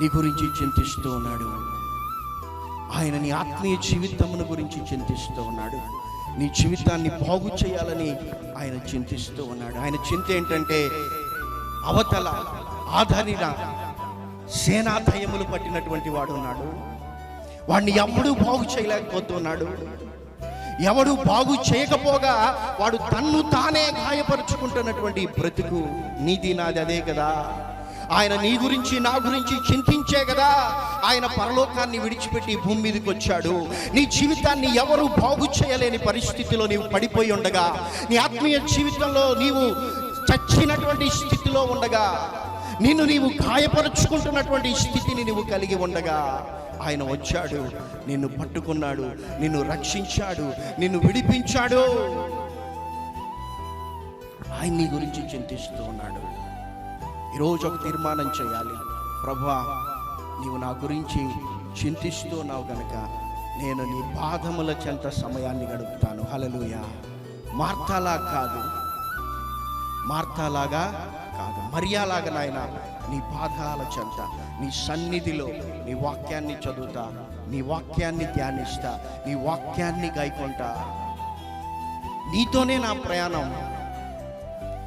నీ గురించి చింతిస్తూ ఉన్నాడు. ఆయన నీ ఆత్మీయ జీవితమును గురించి చింతిస్తూ ఉన్నాడు. నీ జీవితాన్ని బాగు చేయాలని ఆయన చింతిస్తూ ఉన్నాడు. ఆయన చింత ఏంటంటే అవతల ఆధరిన సేనాధయములు పట్టినటువంటి వాడు ఉన్నాడు. వాడిని ఎవడు బాగు చేయలేకపోతున్నాడు. ఎవడు బాగు చేయకపోగా వాడు తన్ను తానే గాయపరుచుకుంటున్నటువంటి బ్రతుకు నీది నాది అదే కదా. ఆయన నీ గురించి నా గురించి చింతించే కదా. ఆయన పరలోకాన్ని విడిచిపెట్టి భూమి మీదకి వచ్చాడు. నీ జీవితాన్ని ఎవరు బాగు చేయలేని పరిస్థితిలో నీవు పడిపోయి ఉండగా నీ ఆత్మీయ జీవితంలో నీవు చచ్చినటువంటి స్థితిలో ఉండగా నిన్ను నీవు గాయపరుచుకుంటున్నటువంటి స్థితిని నీవు కలిగి ఉండగా ఆయన వచ్చాడు నిన్ను పట్టుకున్నాడు నిన్ను రక్షించాడు నిన్ను విడిపించాడు. ఆయన గురించి చింతిస్తూ ఉన్నాడు. ఈరోజు ఒక తీర్మానం చేయాలి. ప్రభా నీవు నా గురించి చింతిస్తున్నావు గనక నేను నీ బాధముల చెంత సమయాన్ని గడుపుతాను. హలలుయ మార్తాలా కాదు. మార్తాలాగా కాదు. మర్యాలాగా నాయన నీ పాదాల చెంత నీ సన్నిధిలో నీ వాక్యాన్ని చదువుతా నీ వాక్యాన్ని ధ్యానిస్తా నీ వాక్యాన్ని గాయకుంటా. నీతోనే నా ప్రయాణం.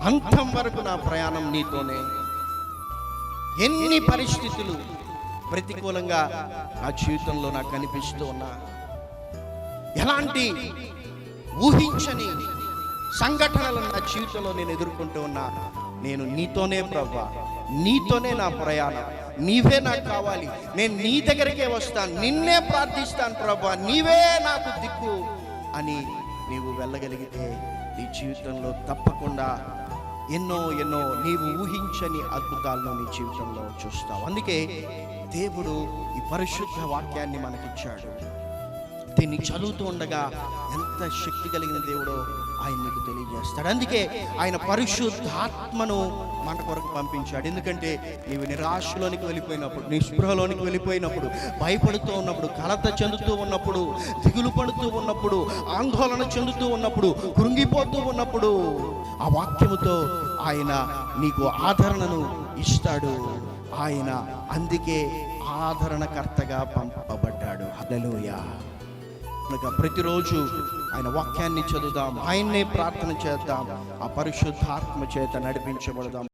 అంతం వరకు నా ప్రయాణం నీతోనే. ఎన్ని పరిస్థితులు ప్రతికూలంగా నా జీవితంలో నాకు కనిపిస్తూ ఉన్నా. ఎలాంటి ఊహించని సంఘటనలను నా జీవితంలో నేను ఎదుర్కొంటూ ఉన్నా. నేను నీతోనే ప్రభా నీతోనే నా ప్రయాణం. నీవే నాకు కావాలి. నేను నీ దగ్గరికే వస్తాను. నిన్నే ప్రార్థిస్తాను ప్రభా నీవే నాకు దిక్కు అని నీవు వెళ్ళగలిగితే నీ జీవితంలో తప్పకుండా ఎన్నో ఎన్నో నీవు ఊహించని అద్భుతాలను నీ జీవితంలో చూస్తావు. అందుకే దేవుడు ఈ పరిశుద్ధ వాక్యాన్ని మనకిచ్చాడు. దీన్ని చదువుతూ ఉండగా ఎంత శక్తి కలిగిన దేవుడో ఆయన మీకు తెలియజేస్తాడు. అందుకే ఆయన పరిశుద్ధాత్మను మన కొరకు పంపించాడు. ఎందుకంటే నీవు నిరాశలోనికి వెళ్ళిపోయినప్పుడు నిస్పృహలోనికి వెళ్ళిపోయినప్పుడు భయపడుతూ ఉన్నప్పుడు కలత చెందుతూ ఉన్నప్పుడు దిగులు పడుతూ ఉన్నప్పుడు ఆందోళన చెందుతూ ఉన్నప్పుడు కృంగిపోతూ ఉన్నప్పుడు ఆ వాక్యముతో ఆయన నీకు ఆదరణను ఇస్తాడు. ఆయన అందుకే ఆదరణకర్తగా పంపబడ్డాడు. హల్లెలూయా. కనుక ప్రతిరోజు ఆయన వాక్యాన్ని చదువుదాం ఆయన్నే ప్రార్థన చేద్దాం ఆ పరిశుద్ధాత్మ చేత నడిపించబడదాం.